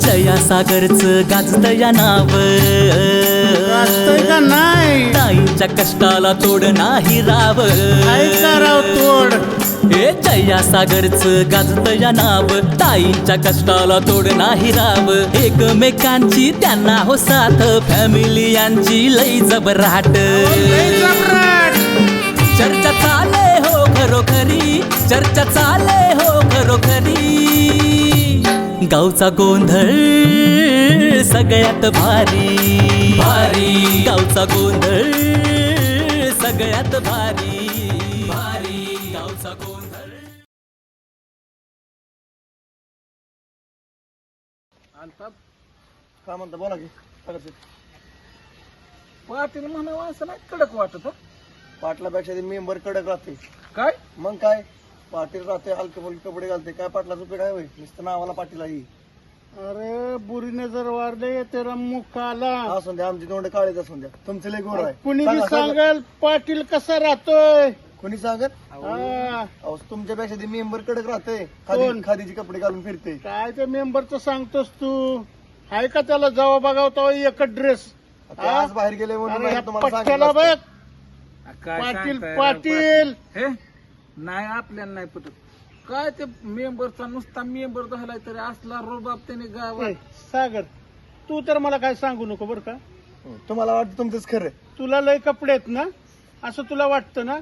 जया सागरचं गाजत या नाव. नाही? ताईंच्या कष्टाला तोड नाही राव. कराव तोड? हे जया सागरचं गाजत या नाव. ताईंच्या कष्टाला तोड नाही राव. एकमेकांची त्यांना हो साथ. फॅमिली यांची लई जबराट. चर्चा चाले हो खरोखरी. चर्चा चाले हो खरोखरी. गावचा गोंधळ सगळ्यात भारी. भारी. गावचा गोंधळ सगळ्यात भारी. भारी. गावचा गोंधळ. काय म्हणता? बोला की. शेठ. पाटील म्हणावं असं नाही कडक वाटत. पाटलापेक्षा ते मेंबर कडक राहते काय? मग काय? पाटील राहते हलके फुलके कपडे घालते. काय पाटलाचं उपयोग आहे होय नुसतं नावाला पाटील आहे. अरे बुरीने जर वारले तेरा मुख आला असून द्या आमची तोंड काळीच असून द्या. तुमचे लय गोड आहे. कुणी बी सांगा, सांगा. सांगेल पाटील कसा राहतोय? कुणी सांगत हा, अहो तुमच्यापेक्षा ते मेंबर कडक राहते. कोण? खादी खादीचे कपडे घालून फिरते. काय ते मेंबरचं सांगतोस तू? आहे का त्याला जेव्हा बघावता एकच ड्रेस ते आज बाहेर गेले म्हणून अरे नाही ह्या तुम्हाला पट्ट्याला सांगितलं बघ. असतं. काय पाटील सांगताय? पाटील. हे? नाही आपल्याला नाही पटत. काय ते मेंबरचा नुसता मेंबर झालाय तरी असला रोबाब त्याने ए, गावात सागर तू तर मला काय सांगू नको बरं का? तुम्हाला वाटतं तुमचंच खरं आहे. तुला लय कपडे आहेत ना? असं तुला वाटतं ना?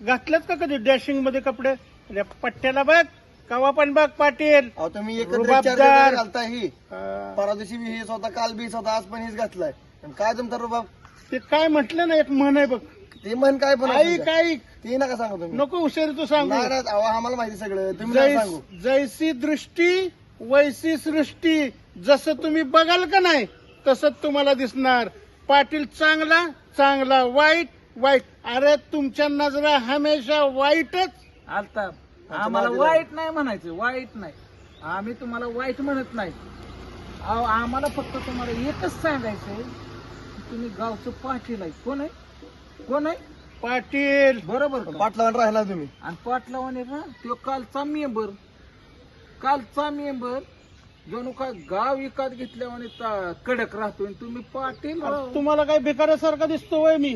घातलेत का कधी डॅशिंगमध्ये कपडे? अरे पट्ट्याला बघ कवा पण बघ पाटील. अहो तुम्ही एकत्र रुबाबदार. चार दिवस घालता ही. हा. परा दिवशी बी हे स्वतः काल बी स्वतः आज पण हेच घातलाय. आणि काय तुमचा रुबाब? ते काय म्हटलं ना एक म्हण आहे बघ. ते म्हण काय पण. ऐक. ते नका सांगू तुम्ही. नको हुशारी तू सांगू. नाही नाही, अहो, आम्हाला माहिती सगळं. तुम्ही नाही सांगू. जैस- दृष्टी वैसी सृष्टी. जसं तुम्ही बघाल का नाही तसंच तुम्हाला दिसणार. पाटील चांगला चांगला वाईट वाईट. अरे तुमच्या नजरा हमेशा वाईटच. आता आम्हाला वाईट नाही म्हणायचं वाईट नाही. आम्ही तुम्हाला वाईट म्हणत नाही. अहो, आम्हाला फक्त तुम्हाला एकच सांगायचंय की तुम्ही गावचं पाटील आहे. कोण आहे? कोण आहे? पाटील. बरोबर. का? पाटलावर राहिला तुम्ही. आणि पाटलावाने ना तो कालचा मेंबर. कालचा मेंबर जणू काय गाव विकत घेतल्यावाने ता- कडक राहतोय आणि तुम्ही पाटील अरे तुम्हाला काय भिकाऱ्यासारखा दिसतो वय मी?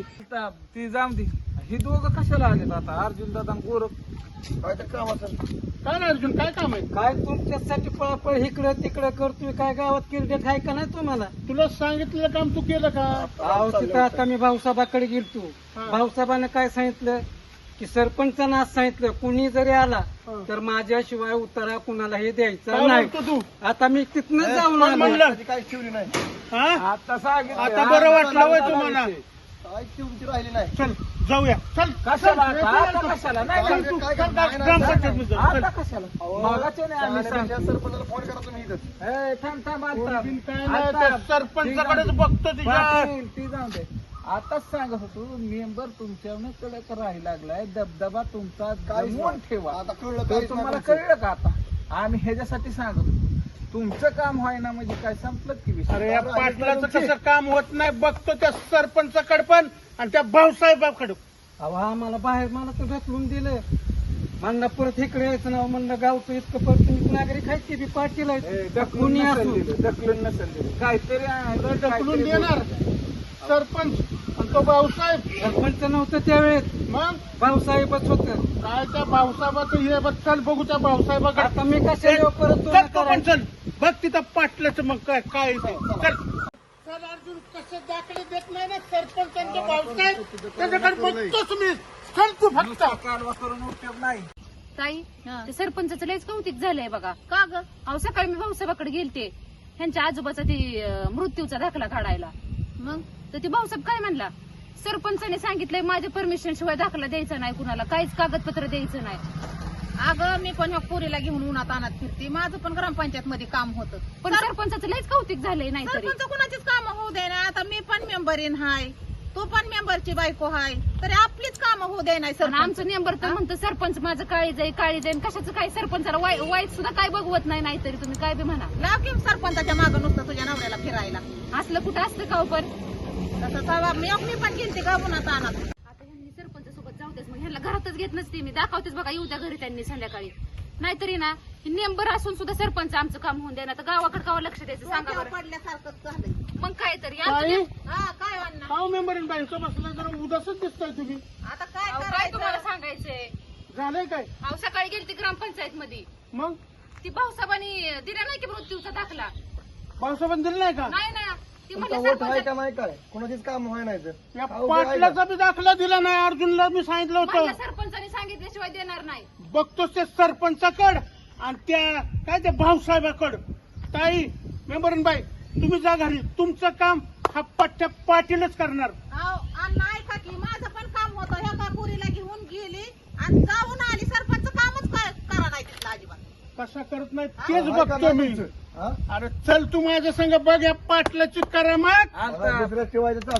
ती जाम दे. ही दोघं कशाला आलेत आता? अर्जुन दादा गोरख. काय तर काम असेल काय रे अर्जुन काय काम आहे? काय तुमच्यासाठी पळपळ इकडं तिकडं करतोय काय गावात क्रिकेट आहे का नाही तुम्हाला? तुला सांगितलेलं काम तू केलं का? अहो तिथं आता मी भाऊसाहेबाकडे गेलतो. हा. भाऊसाहेबानं काय सांगितलं? की सरपंचानं आज सांगितलं कुणी जरी आला हा. तर माझ्याशिवाय उतारा कुणालाही द्यायचा काय नाही. म्हणतो तू? आता मी तिथनं जाऊन कोण आलो म्हणलं? कधी काय ठेवली नाही. हा? आता सांगितलं. आता बरं वाटलं तुम्हाला. राहिली नाही चल जाऊया चल कशाला आता? चल, आता चल. कशाला? नाही, चल, नाही, तू, काय चल, करणार? चल, नाही, ग्रामपंचायत मध्ये जाऊ, चल. आता कशाला मागाचे नाही आम्ही जाण्यापेक्षा सांगतो. सरपंचाला फोन करा तुम्ही इथं ए, थांब थांब आता. बिन काय नाही, आता. त्या सरपंचाकडेच बघतो तिच्या पाटील, ती जाऊ दे आताच सांगत होतो मेंबर तुमच्यावर कडक राहायला लागलाय दबदबा तुमचा काहीच जमवून नाही. ठेवा आता कळलं तर काहीच तुम्हाला नाही कळलं का आता आम्ही ह्याच्यासाठी सांगत. तुमचं काम व्हायना म्हणजे काय संपलं की विषय? अरे या पाटलाचं कसं काम होत नाही बघतो त्या सरपंचाकडे पण आणि त्या भाऊसाहेबाकडे. अहो आम्हाला बाहेर मला तर ढकलून दिलं. म्हणलं परत इकडे यायचं ना म्हणलं गावचं इतकं परत तुम्ही नागरिक आहेत की बी पाटील ए, आहेत ढकलून कुणी नसेल असो? दिलं, ढकलून नसेल दिलं. काहीतरी आहे, ढकलून काहीतरी देणार. सरपंच आणि तो भाऊसाहेब. सरपंच नव्हतं त्यावेळेस. मग? भाऊसाहेबच होत. काय त्या भाऊसाहेबाचं हे बघ चल बघू त्या भाऊसाहेबाकडे. आता मी कशा परत चल तुला तो पण? चल. बघ तिथं पाटलाचं मग काय काय चल. अर्जुन कसं दाखले देत नाही ना सरपंचांचे भाऊसाहेब त्याच्याकडे बघतोच मी. फक्त. करून उपयोग नाही. ताई ते सरपंचाचं लयच कौतिक झालंय बघा. का ग? अहो सकाळी मी भाऊसाहेबाकडे गेलते. ह्यांच्या आजोबाचा ती मृत्यूचा दाखला काढायला. मग? तर ती भाऊसाहेब काय म्हणला? सरपंचाने सांगितलंय माझ्या परमिशन शिवाय दाखला द्यायचा नाही कुणाला काहीच कागदपत्र द्यायचं नाही. अगं मी पण ह्या पोरीला घेऊन उन्हात आणत फिरते. माझं पण ग्रामपंचायत मध्ये काम होतं. पण सरपंचाचं लयच कौतिक झालंय नाही तरी सरपंच कुणाचीच काम होऊ दे ना. आता मेंबरीन हाय. तो पण मेंबरची बायको हाय. तरी आपलीच कामं होऊ दे नाही पण सर आमचं नेंबर तर म्हणतं सरपंच माझं काळी जाई काळी जाईन. कशाचं काय? सरपंचाला वाई- वाईट सुद्धा काय बघवत नाही नाहीतरी तुम्ही काय बी म्हणा. लाव की सरपंचाच्या मागं नुसतं तुझ्या नवऱ्याला फिरायला. असलं कुठं असतं का हो पण? तसं मी मी पण गेलते का उन्हात आणत आता ह्यांनी सरपंच सोबत जाऊ देस मग ह्यांना घरातच घेत नसते मी दाखवतेच बघा येऊ द्या घरी त्यांनी संध्याकाळी. नाहीतरी ना नेंबर असून सुद्धा सरपंच आमचं काम होऊन द्या ना तर गावाकडे गावा लक्ष द्यायचं सांगा बरं. झालंय. मग काय तरी आमचं नेम- हा काय काव मेंबर बाईंचा बसला जरा उदासच दिसताय तुम्ही. आता काय अहो, काय तुम्हाला करायचं सांगायचंय? झालंय काय? अहो सकाळी गेली ती ग्रामपंचायत मध्ये मग? ती भाऊसाहेबांनी दिला नाही की मृत्यूचा दाखला? पावसाबंद दिलं नाही का? नाही ना. ती तुमचा वोट आहे सरपंच का नाही काय? कोणाचीच काम व्हाय नाही तर या अहो, बे आहे पाटलाचा का? बी दाखला दिला नाही अर्जुनला मी सांगितलं होतं. सरपंचाने सांगितल्याशिवाय देणार नाही. बघतोच ते सरपंचाकड आणि त्या काय ते भाऊसाहेबाकड ताई मेंबर बाई तुम्ही जा घरी. तुमचं काम हा पट्ट्या पाटीलच करणार. अहो, आणि नाही का की माझं पण काम होतं. ह्या का पुरीला घेऊन गेली आणि जाऊन आली सरपंच कामच काय करा नाही तिथलं अजिबात कसा करत नाही तेच बघतो मी? अरे चल तू माझ्या संग बघ या पाटलाची करामात मला दुसऱ्या ठेवायचं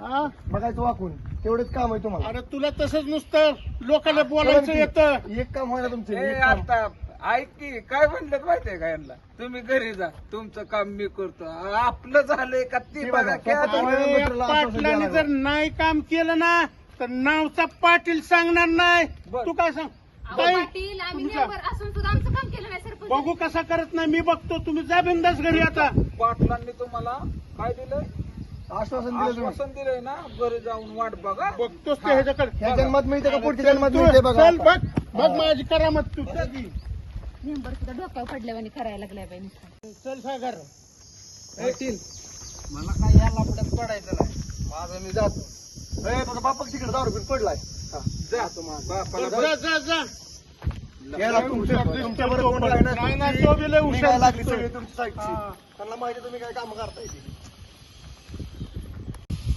हा? बघायचं वाकून. तेवढेच काम आहे तुम्हाला. अरे तुला तसंच नुसतं लोकांना बोलायचं येतं. एक काम व्हायला तुमचं. आता ऐक की काय म्हणलं माहितीये का यांना? तुम्ही घरी जा. तुमचं काम मी करतो. आ, आपलं झालंय का ते बघा अरे, या पाटलाने जर नाही काम केलं ना तर नावचा पाटील सांगणार नाही. बर. तू काय सांग? अहो, ताई, पाटील आम्ही तुमचा- नेंबर असून सुद्धा आमचं काम बघू कसा करत नाही मी बघतो. तुम्ही जा बिंदास घरी आता. पाटलांनी तुम्हाला काय दिलं आश्वासन दिलं तुम्ही. आश्वासन दिलंय ना घरी जाऊन वाट बघा. बघतोच ते ह्याच्याकडे. ह्या जन्मात मिळते का पुढच्या जन्मात मिळते बघा. चल. बघ. बघ माझी करामत तू. चल की. नेंबर सुद्धा डोक्यावर पडल्यावानी करायला लागलाय बाई नुसतं. चल सागर. पाटील मला काय या लापड्यात पडायचं नाही. माझं मी जातो. ए, तुझा बापक तिकडे दारू पिऊन पडलाय. हा. जा बापाला जा जा जा. याला तुमच्या तुमच्या बरोबर कोण राहिलं नाही, तुमची नाही, तो बी लय हुशार निघायला लागली दिसतोय. सगळी तुमची साईडची. हा. त्यांना माहिती तुम्ही काय काम करताय ते.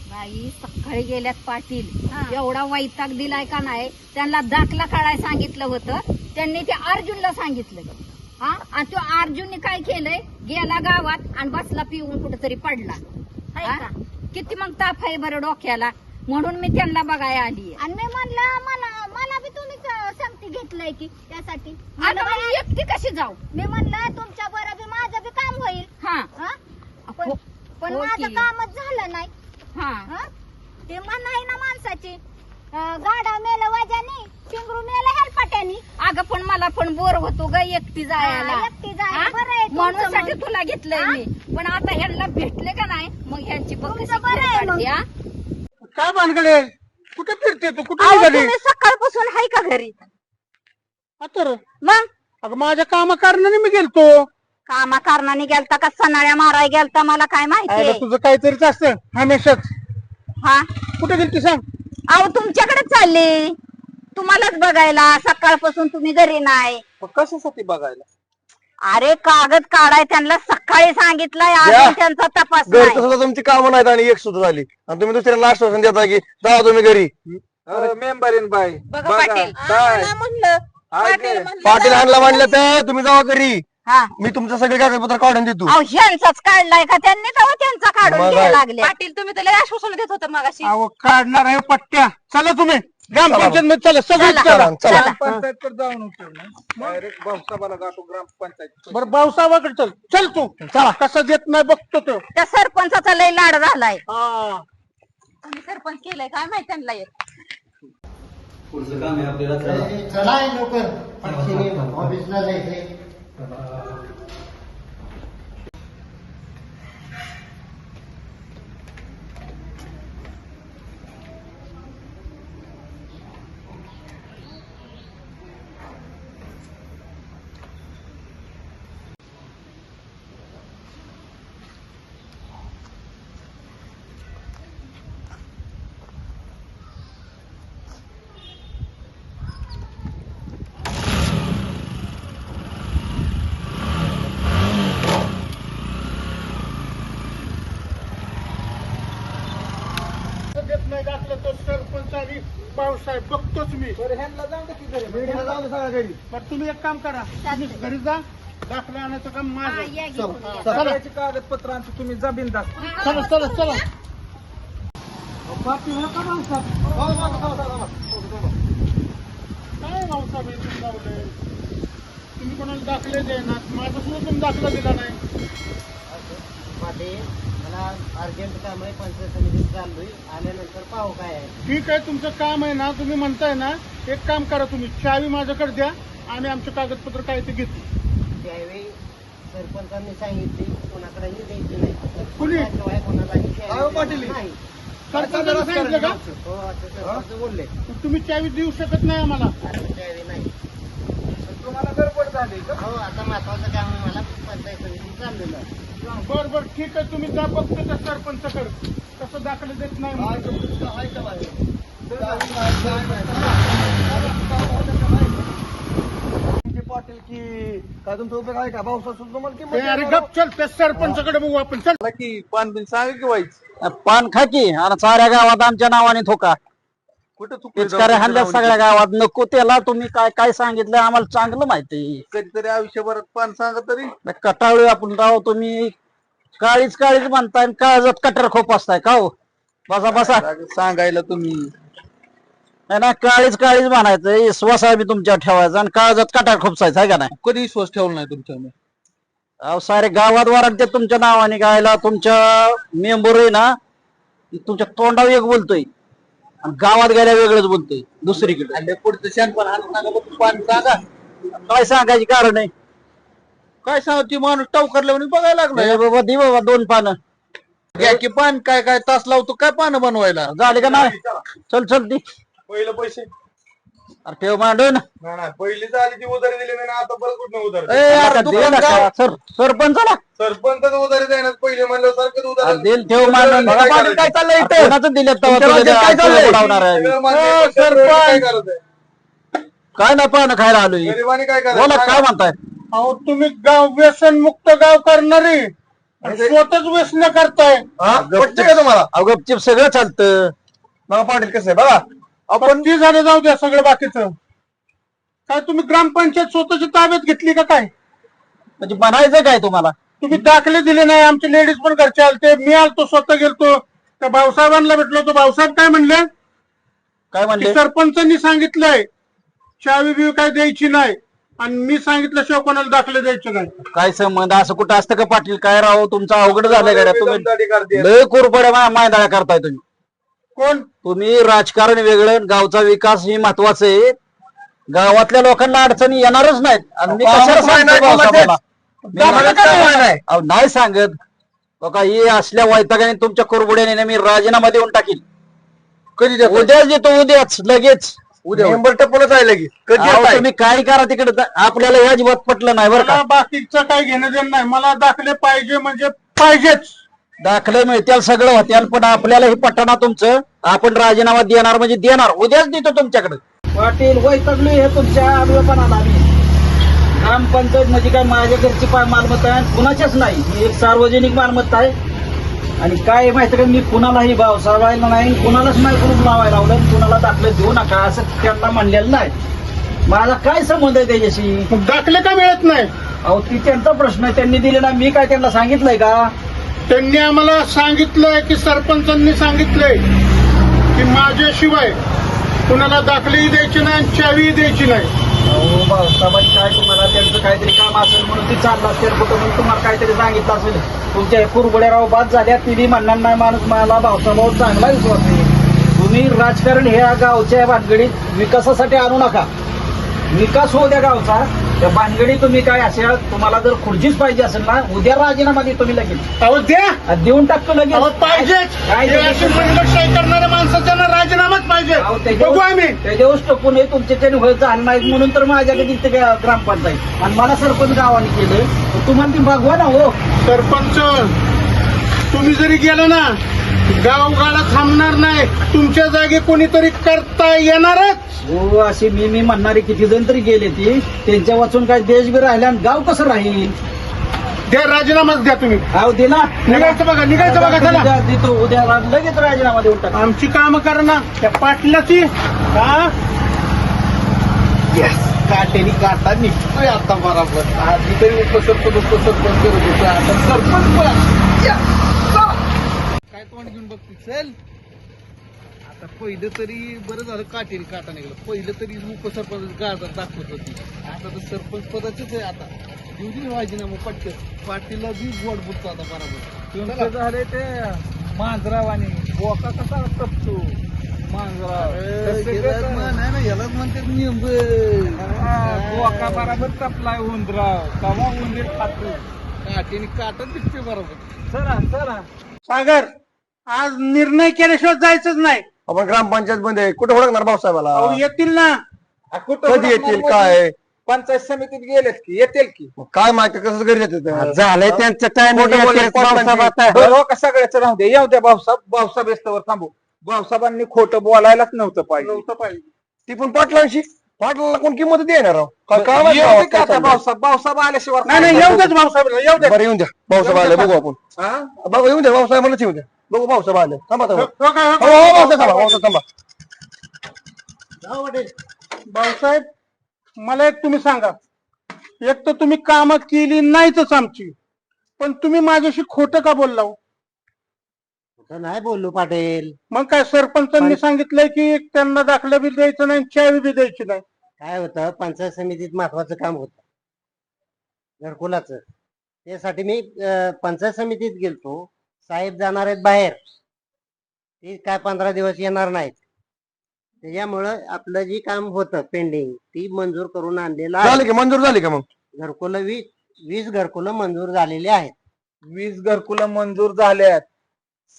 बाई सकाळी गेल्यात पाटील. एवढा वैताग दिलाय का नाही? त्यांना दाखला काढाय सांगितलं होतं. त्यांनी ते अर्जुनला सांगितलं. हा? आणि तो अर्जुनने काय केलंय? गेला गावात आणि बसला पिऊन कुठेतरी पडला. हा? किती मग ताप आहे बरं डोक्याला? म्हणून मी त्यांना बघायला आली आणि मी म्हणलं मला संगती घेतलंय की त्यासाठी? एकटी कशी जाऊ? मी म्हणलं तुमच्या बरोबर माझं बी काम होईल. हा. पण पण माझं कामच झालं नाही. हा. ते मन आहे ना माणसाची. गाडा मेल वाजाने चिंगरू मेल हेलपाट्यानी अगं पण मला पण बोर होतो ग एकटी जायला. एकटी जायला म्हणून साठी तुला घेतलंय मी. पण आता ह्यांना भेटले का नाही मग ह्यांची बघ कशी खेळ काढते, हा? काय भानगडे? कुठे फिरते तू? कुठे निघाली? सकाळपासून आहे का घरी? तर मग अगं माझ्या कामा कारणाने मी गेलतो. कामा कारणाने गेलता का? सनाळ्या माराय गेलता मला काय आयला माहिती तुझं काहीतरीच असतं हमेशाच. हा? कुठे गेलती सांग? अहो तुमच्याकडे चालले. तुम्हालाच बघायला. सकाळपासून तुम्ही घरी नाही. कशासाठी बघायला? अरे कागद काढाय त्यांना सकाळी सांगितलंय. या. अजून त्यांचा तपास नाही. सुद्धा तुमची कामं नाहीत आणि एक सुद्धा झाली. आणि तुम्ही दुसऱ्याला आश्वासन देता की जावा तुम्ही घरी. मेंबरीन बाई. बघा पाटील. म्हणलं पाटील आणला म्हणलं तर तुम्ही जावा घरी. हा. मी तुमचं सगळे कागदपत्र काढून देतो. अहो ह्यांचाच काढलाय का? त्यांनी तेव्हा त्यांचा काढून घ्यायला. लागले. पाटील तुम्ही त्याला आश्वासन देत होता मगाशी. अहो काढणार आहे पट्ट्या. चला तुम्ही. ग्रामपंचायत मध्ये चला सगळीच चला. चला. जाऊन डायरेक्ट भाऊसाहेबाला ग्रामपंचायत बरं भाऊसाहेबाकडे चल. चल तू. चला. कसा देत नाही बघतो तो. त्या सरपंचाचा लय लाड झालाय. हा. तुम्ही सरपंच केलंय काय माहिती त्यांना येत पुढचं काम आहे आपल्याला चला लवकर. पक्षीने ऑफिसला जायचंय देत नाही दाखलं तो सरपंच आणि मीडियाला जाऊ दे सगळ्या घरी. बरं तुम्ही एक काम करा. तुम्ही घरी जा. दाखला आणायचं काम माझं. चला सगळ्याची कागदपत्र आणतो तुम्ही जमीन दाखवा. चला चला चला. पाटील हे का माणसात काय भाऊसाहेब हे तुम्ही लावलंय? तुम्ही कोणाला दाखले देणार? माझा सुद्धा तुम्ही दाखला दिला नाही. पाटील मला अर्जंट काम आहे पंचायत समितीत चाललोय आल्यानंतर पाहू काय आहे. ठीक आहे तुमचं काम आहे ना तुम्ही म्हणताय ना एक काम करा तुम्ही. चावी माझ्याकडे द्या आम्ही आमचे कागदपत्र काय ते घेतो. त्यावेळी सरपंचांनी सांगितले कोणाकडेही द्यायची नाही. कुणी? शिवाय कोणालाही अहो, पाटील. नाही. सरपंचाला सांगितलं का? हो असं सरपंच बोलले. तुम्ही चावी देऊ शकत नाही आम्हाला. आता चावी नाही. तुम्हाला गडबड झाली का हो आता महत्वाचं काम आहे मला पंचायत समितीत चाललेलं आहे. बर बर ठीक आहे तुम्ही जा बघतो त्या सरपंचाकडे कसं दाखले देत नाही पाटील की काय तुमचं उपयोग आहे का भाऊसा सुद्धा मला किंमत ए, अरे गप चल त्या सरपंचाकडे बघू आपण चल की पान बिन सांगा की पान खाकी आणि साऱ्या गावात आमच्या नावाने थोका कुठं चुकलं पिचकारे हाणल्यात सगळ्या गावात. नको त्याला तुम्ही काय काय सांगितलं? आम्हाला चांगलं माहिती कधीतरी आयुष्यभरात पान सांगा तरी. कटाळू आपण. राव तुम्ही काळीच काळीच म्हणताय आणि काळजात कटर खोप असताय. का हो? बसा बसा. सांगायला तुम्ही. नाही ना काळीच काळीच म्हणायचं. विश्वास आहे मी तुमच्या ठेवायचा आणि काळजात कटार खोपसायचा आहे का नाही? कधी विश्वास ठेवला नाही तुमच्यावर अहो सारे गावात वरडते तुमच्या नावाने गायला. तुमच्या मेंबर आहे ना तुमच्या तोंडावर एक बोलतोय. आणि गावात गेल्या वेगळंच बोलतोय दुसरीकडे. आणि पुढचं सांगा बघ, पान सांगा. काय सांगायची कारण आहे? काय सांगा ती माणूस टाव करल्या म्हणून बघायला लागलाय बाबा दे बाबा दोन पानं. घ्या की पान काय काय तास लावतो काय पानं बनवायला? झाले का नाही? चल चल दी. पहिलं पैसे. अरे ठेव मांडून. पहिली झाली ती उधारी दिली नाही आता परत कुठं उधार दे नका. सर सरपंचाला. सरपंच उधारी द्यायला पहिले म्हणलं सारखं अरे दिल ठेव मांडून. बघा पाटील काय चाललंय इथं? कोणाचं दिलं तुमच्या राज्यात काय चाललंय? उडवणार आहे. आम्ही. सरपंच. काय नाही पानं खायला आलोय. गरिबांनी काय बोला काय म्हणताय? अहो तुम्ही गाव व्यसन मुक्त गाव करणारे. आणि स्वतःच व्यसन करताय. पटते का तुम्हाला? अहो गपचिप सगळं चालतं. बघा पाटील कसं आहे बघा. आपण ती झालं जाऊ द्या सगळं बाकीचं. काय तुम्ही ग्रामपंचायत स्वतःच्या ताब्यात घेतली का काय? म्हणजे म्हणायचं काय तुम्हाला? तुम्ही दाखले दिले नाही आमचे लेडीज पण घरचे आलते मी आलतो स्वतः गेलतो. त्या भाऊसाहेबांना भेटलो होतो. भाऊसाहेब काय म्हणले? काय की म्हणले सरपंचांनी सांगितलंय चावी बिवी काय द्यायची नाही. आणि मी सांगितल्याशिवाय कोणाला दाखले द्यायचे नाही. काय संबंध? असं कुठं असतं का पाटील? काय राव तुमचं अवघड झालंय गड्या तुम्ही. लय कुरपड्या मायदाळ्या करताय तुम्ही. कोण? तुम्ही राजकारण वेगळं गावचा विकास ही महत्वाचं आहे. गावातल्या लोकांना अडचणी येणारच नाहीत. आणि मी अहो, कशाला आम्हाला सांगतो नाही? मी काय नाही. नाही. अहो, नाही सांगत. बघा ही असल्या वैतागाने तुमच्या कुरबुड्याने ना मी राजीनामा देऊन टाकील. कधी द्या उद्याच देतो उद्याच लगेच. उद्या मेंबर टपलच आहे लगी कधी अहो? तुम्ही काय करा तिकडे? जा- आपल्याला हे अजिबात पटलं नाही बरं मला का बाकीचं काय घेणं देणं नाही. मला दाखले पाहिजे म्हणजे पाहिजेच. दाखले मिळतील सगळं होत्याल पण आपल्याला हे पटना तुमचं आपण राजीनामा देणार म्हणजे देणार. उद्याच देतो तुमच्याकडे. पाटील वैतगलोय हे तुमच्या आडवेपणाला आम्ही ग्रामपंचायत म्हणजे काय? माझ्या घरची पा- मालमत्ता आहे. कुणाच्याच नाही. ही एक सार्वजनिक मालमत्ता आहे. आणि काय माहिती का? मी कुणालाही भाव सावायला नाही. कुणालाच नाही कुठून लावायला लावलं. कुणाला दाखलं देऊ नका असं त्यांना म्हणलेलं नाही. माझा काय संबंध आहे त्याच्याशी? दाखले का मिळत नाही? अहो ती त्यांचा प्रश्न आहे. त्यांनी दिले ना मी काय त्यांना सांगितलंय का? त्यांनी आम्हाला सांगितलंय की सरपंचांनी सांगितलंय की माझ्याशिवाय कुणाला दाखलेही द्यायची नाही आणि चावीही द्यायची नाही. अहो भाऊसाहेबांनी काय तुम्हाला त्यांचं काहीतरी काम असेल म्हणून ती चालला असेल कुठं म्हणून तुम्हाला काहीतरी सांगितलं असेल? तुमच्या कुरबड्याराव बाद झाल्या तिने म्हणणार नाही माणूस मला भाऊसाहेबावर चांगला विश्वास आहे. तुम्ही राजकारण ह्या गावच्या भानगडीत विकासासाठी आणू नका. विकास होऊ द्या गावचा. त्या भानगडी तुम्ही काय असेल तुम्हाला जर खुर्चीच पाहिजे असेल ना उद्या राजीनामा दे तुम्ही लगेच. अहो द्या. देऊन टाकतो लगेच. अहो पाहिजेच काय हे अशी मनगटशाही करणाऱ्या माणसाच्या राजीनामाच पाहिजे. अहो, बघू त्याच्यावर आम्ही. त्याच्यावर टपून हे तुमच्या त्याने होत झालं नाही म्हणून तर माझ्याकडे इथे गा- ग्रामपंचायत. आणि मला सरपंच गावाने केलं तर तुम्हाला ती बघवा ना हो. सरपंच तुम्ही जरी गेला ना गाव गाडा थांबणार नाही. तुमच्या जागी कोणीतरी करता येणारच. हो असे मी मी म्हणणारे किती जण तरी गेले ती. त्यांच्या वाचून काय देश बी राहिला आणि गाव कसं राहील? द्या राजीनामाच द्या तुम्ही. अहो दे ना निघायचं बघा निघायचं बघा चला. उद्या देतो उद्या रा- लगेच राजीनामा देऊन टाका. आमची काम करा ना त्या पाटलाची. हा? काटेरी काटा निघतोय आता बरोबर आधी तरी उपसरपंच उपसरपंच करत होते आता सरपंच पण. चला. आता पहिलं तरी बरं झालं काटेरी काटा निघालं. पहिलं तरी उपसरपंच गाजर दाखवत होती. आता तर सरपंच पदाचीच आहे आता. देऊ दे राजीनामा पटकन पाटीलला बी गोड बुडतो आता बरोबर. तुमचं झालंय ते मांजराव आणि बोका कसा तपतो मांजराव? नाही ना यालाच बोका बराबर तपलाय उंदराव. उंदीर खातो. काटेने काटा दिसते बरोबर. चला चला. सागर आज निर्णय केल्याशिवाय जायचंच नाही. आपण ग्रामपंचायत मध्ये कुठे ओळखणार भाऊसाहेबाला? अहो, येतील ना. कुठं कधी येतील? काय? पंचायत समितीत गेलेत की? येतील की? काय माहिती कसं घरी येते झालंय त्यांचं बरं हो का? सगळ्याच राहू दे. येऊ द्या भाऊसाहेब. भाऊसाहेब येस्तवर थांबू. भाऊसाहेबांनी खोटं बोलायलाच नव्हतं पाहिजे. ती पण पाटलांशी पाटलाला कोण किंमत देणार राव काय काय माहिती येऊ दे का आता? भाऊसाहेब. भाऊसाहेब आल्याशिवाय नाही नाही येऊ देच भाऊसाहेब. येऊ दे बरं येऊन द्या. भाऊसाहेब आले बघू आपण. हा? बघू येऊन द्या. भाऊसाहेब मलाच येऊ द्या. बघू भाऊसाहेब आले थांबा थांबा. हो हो हो थांबा भाऊसाहेब मला एक तुम्ही सांगा. एक तर तुम्ही कामं केली नाहीतच आमची. पण तुम्ही माझ्याशी खोटं का बोलला हो? नाही बोललो पाटील. मग काय सरपंचांनी सांगितलंय की त्यांना दाखला बी द्यायचं नाही चावी बी द्यायची नाही? काय होतं पंचायत समितीत महत्वाचं काम होतं. घरकुलाचं. त्यासाठी मी अं, पंचायत समितीत गेलतो. साहेब जाणार आहेत बाहेर. ते काय पंधरा दिवस येणार नाहीत. त्याच्यामुळं आपलं जे काम होतं पेंडिंग ती मंजूर करून आणलेलं झाली आहे की मंजूर झाली का मग? घरकुलं वीस वीस घरकुलं मंजूर झालेली आहेत. वीस घरकुलं मंजूर झाल्यात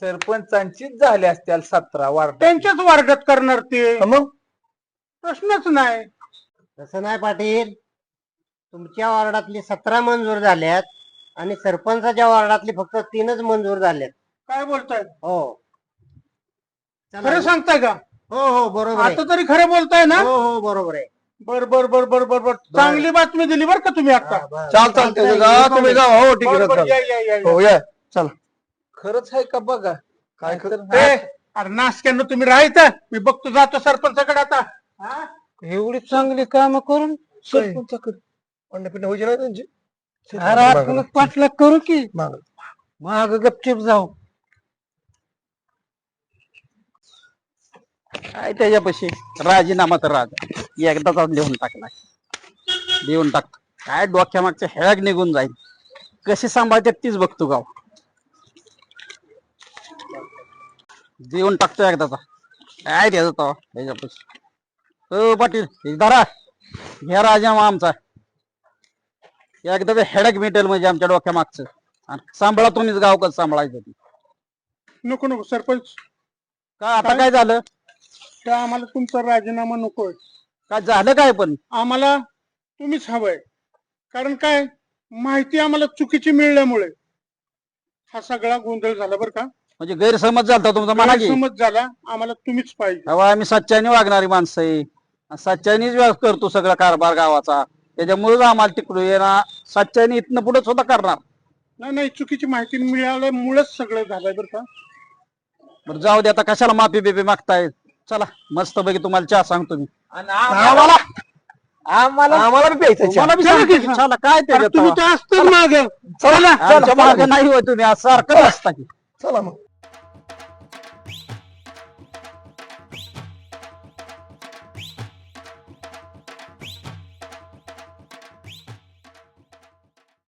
सरपंचांचीच झाली असतील सतरा वार्ड. त्यांच्याच वार्डात करणार ते. मग? प्रश्नच नाही. तसं नाही पाटील. तुमच्या वार्डातली सतरा मंजूर झाल्यात. आणि सरपंचाच्या वार्डातली फक्त तीनच मंजूर झाल्यात काय बोलताय? हो. चला. खरं सांगताय का? हो हो बरोबर आहे. आता तरी खरं बोलताय ना? हो हो बरोबर आहे. बर बर बर बर बर बर. चांगली बातमी दिली बर का तुम्ही आता? हा, बरं. चाल चालतंय जा तुम्ही जा. हो ठीक बर, आहे बर, चाल. या, या, या, या. हो या. चला. खरंच आहे का बघा? काय अरे नाशक्यानं तुम्ही राहायचं. मी बघतो जातो सरपंचाकडे आता. हा? एवढी चांगली काम करून सरपंचाकडे. अंडे पिंड व्हायचे नाही त्यांची? अरे आपण पाच लाख करू की? मागं. माग गपचिप जाऊ. काय त्याच्यापाशी? राजीनामा तर राजा एकदाचा लिहून टाकलाय लिहून टाक. काय डोक्या मागच्या हेळाक निघून जाईल. कशी सांभाळतात तीच बघतो गाव. देऊन टाकतो एकदाचा. काय त्याचा तो? त्याच्यापाशी. हो पाटील एक धरा घ्या राजीनामा आमचा. एकदा हेडक मिटेल म्हणजे आमच्या डोक्या मागचं आणि सांभाळा तुम्हीच गाव कसं सांभाळायचं ते. नको नको सरपंच. काय आता काय झालं? त्या आम्हाला तुमचा राजीनामा नकोय. काय झालं काय पण? आम्हाला तुम्हीच हवंय. कारण काय? माहिती आम्हाला चुकीची मिळल्यामुळे. हा सगळा गोंधळ झाला बरं का? म्हणजे गैरसमज झाला तुमचा की समज झाला. आम्हाला तुम्हीच पाहिजे. तेव्हा आम्ही सच्चानी वागणारी माणसं आहे. आणि सच्चानीच व्यास करतो सगळा कारभार गावाचा. त्याच्यामुळेच आम्हाला तिकडून येणार सच्चानी इथनं पुढे सुद्धा करणार. नाही नाही चुकीची माहिती मिळाल्यामुळेच सगळं झालंय बरं का? बरं जाऊ दे आता कशाला माफी बिफी मागताय? चला मस्त पैकी तुम्हाला चहा सांगतो मी. आम्हाला आम्हाला आम्हाला बी प्यायचं चला की चला चला. चला काय अरे त्याच्यात तुम्ही तेव्हा? तर असतं माग. आमच्या मागं नाही होय तुम्ही आज सारखं असता की. चला मग.